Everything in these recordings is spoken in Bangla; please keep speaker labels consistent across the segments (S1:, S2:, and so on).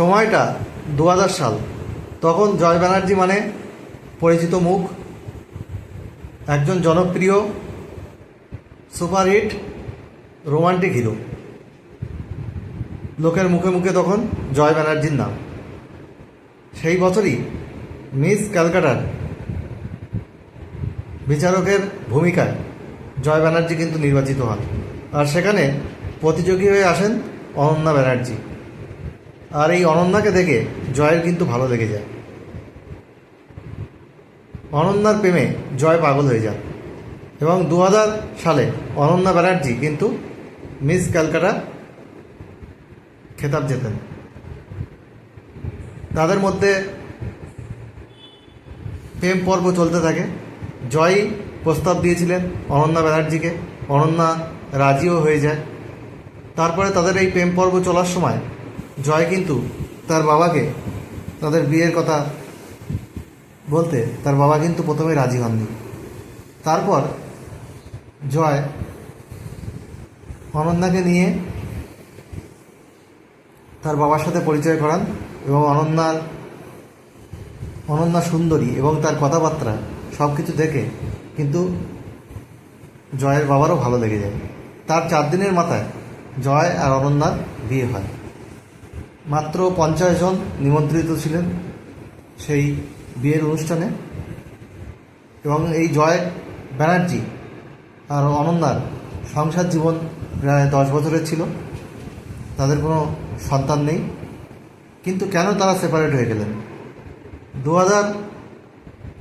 S1: সময়টা দু হাজার সাল। তখন জয় ব্যানার্জি মানে পরিচিত মুখ, একজন জনপ্রিয় সুপারহিট রোমান্টিক হিরো। লোকের মুখে মুখে তখন জয় ব্যানার্জির নাম। সেই বছরই মিস ক্যালকাটার বিচারকের ভূমিকায় জয় ব্যানার্জি কিন্তু নির্বাচিত হন। আর সেখানে প্রতিযোগী হয়ে আসেন অনন্যা ব্যানার্জি। আর এই অনন্যাকে দেখে জয়ের কিন্তু ভালো লেগে যায়। অনন্যার প্রেমে জয় পাগল হয়ে যান এবং দু হাজার সালে অনন্যা ব্যানার্জি কিন্তু মিস ক্যালকাটা খেতাব জেতেন। তাদের মধ্যে প্রেম পর্ব চলতে থাকে। জয় প্রস্তাব দিয়েছিলেন অনন্যা ব্যানার্জিকে। অনন্যা রাজিও হয়ে যায়। তারপরে তাদের এই প্রেম পর্ব চলার সময় জয় কিন্তু তার বাবাকে তাদের বিয়ের কথা বলতে তার বাবা কিন্তু প্রথমে রাজি হননি। তারপর জয় অনন্যাকে নিয়ে তার বাবার সাথে পরিচয় করান এবং অনন্যার অনন্যা সুন্দরী এবং তার কথাবার্তা সব কিছু দেখে কিন্তু জয়ের বাবারও ভালো লেগে যায়। তার চার দিনের মাথায় জয় আর অনন্যার বিয়ে হয়। মাত্র পঞ্চাশ জন নিমন্ত্রিত ছিলেন সেই বিয়ের অনুষ্ঠানে। এবং এই জয় ব্যানার্জি আর অনন্যার সংসার জীবন প্রায় দশ বছরের ছিল। তাদের কোনো সন্তান নেই। কিন্তু কেন তারা সেপারেট হয়ে গেলেন? দু হাজার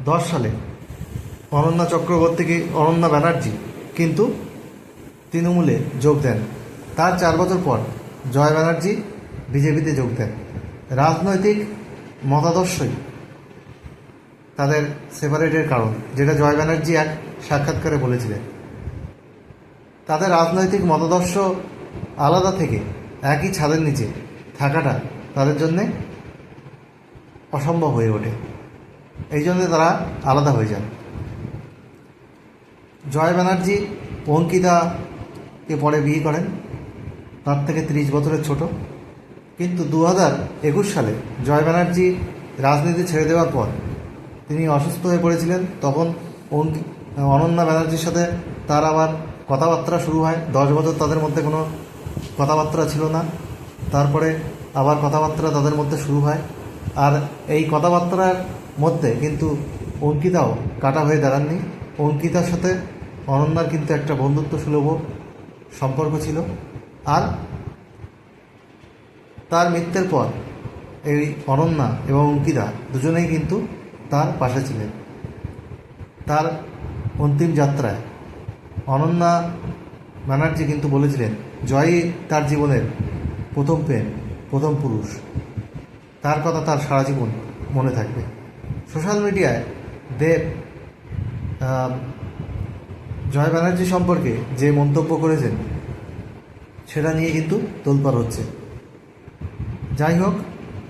S1: দশ সালে অনন্যা চক্রবর্তীকে অনন্যা ব্যানার্জি কিন্তু তৃণমূলে যোগ দেন। তার চার বছর পর জয় ব্যানার্জি বিজেপিতে যোগ দেন। রাজনৈতিক মতাদর্শই তাদের সেপারেটের কারণ, যেটা জয় ব্যানার্জি এক সাক্ষাৎকারে বলেছিলেন। তাদের রাজনৈতিক মতাদর্শ আলাদা থেকে একই ছাদের নিচে থাকাটা তাদের জন্যে অসম্ভব হয়ে ওঠে। এই জন্যে তারা আলাদা হয়ে যান। জয় ব্যানার্জি অঙ্কিতাকে পরে বিয়ে করেন। তার থেকে তিরিশ বছরের ছোট। কিন্তু দু হাজার একুশ সালে জয় ব্যানার্জি রাজনীতি ছেড়ে দেওয়ার পর তিনি অসুস্থ হয়ে পড়েছিলেন। তখন অনন্যা ব্যানার্জির সাথে তার আবার কথাবার্তা শুরু হয়। দশ বছর তাদের মধ্যে কোনো কথাবার্তা ছিল না। তারপরে আবার কথাবার্তা তাদের মধ্যে শুরু হয়। আর এই কথাবার্তার মধ্যে কিন্তু অঙ্কিতাও কাটা হয়ে দাঁড়াননি। অঙ্কিতার সাথে অনন্যার কিন্তু একটা বন্ধুত্ব সুলভ সম্পর্ক ছিল। আর তার মৃত্যুর পর এই অনন্যা এবং অঙ্কিতা দুজনেই কিন্তু তার পাশে ছিলেন। তার অন্তিম যাত্রায় অনন্যা ব্যানার্জি কিন্তু বলেছিলেন, জয়ই তার জীবনের প্রথম প্রেম, প্রথম পুরুষ। তার কথা তার সারা জীবন মনে থাকবে। সোশ্যাল মিডিয়ায় দেব জয় ব্যানার্জি সম্পর্কে যে মন্তব্য করেছেন, সেটা নিয়ে কিন্তু তোলপাড় হচ্ছে। যাই হোক,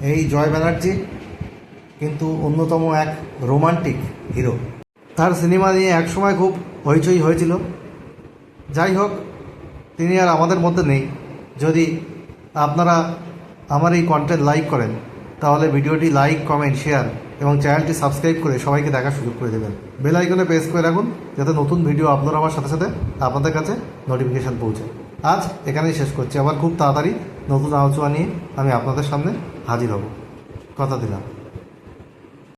S1: এই জয় ব্যানার্জি কিন্তু অন্যতম এক রোমান্টিক হিরো। তার সিনেমা নিয়ে একসময় খুব হইচই হয়েছিল। যাই হোক, তিনি আর আমাদের মধ্যে নেই। যদি আপনারা আমার এই কন্টেন্ট লাইক করেন, তাহলে ভিডিওটি লাইক কমেন্ট শেয়ার এবং চ্যানেলটি সাবস্ক্রাইব করে সবাইকে দেখার সুযোগ করে দেবেন। বেল আইকনে প্রেস করে রাখুন, যাতে নতুন ভিডিও আপলোড হওয়ার সাথে সাথে আপনাদের কাছে নোটিফিকেশান পৌঁছায়। আজ এখানেই শেষ করছি। আবার খুব তাড়াতাড়ি নতুন আলোচনা নিয়ে আমি আপনাদের সামনে হাজির হব। কথা দিলাম।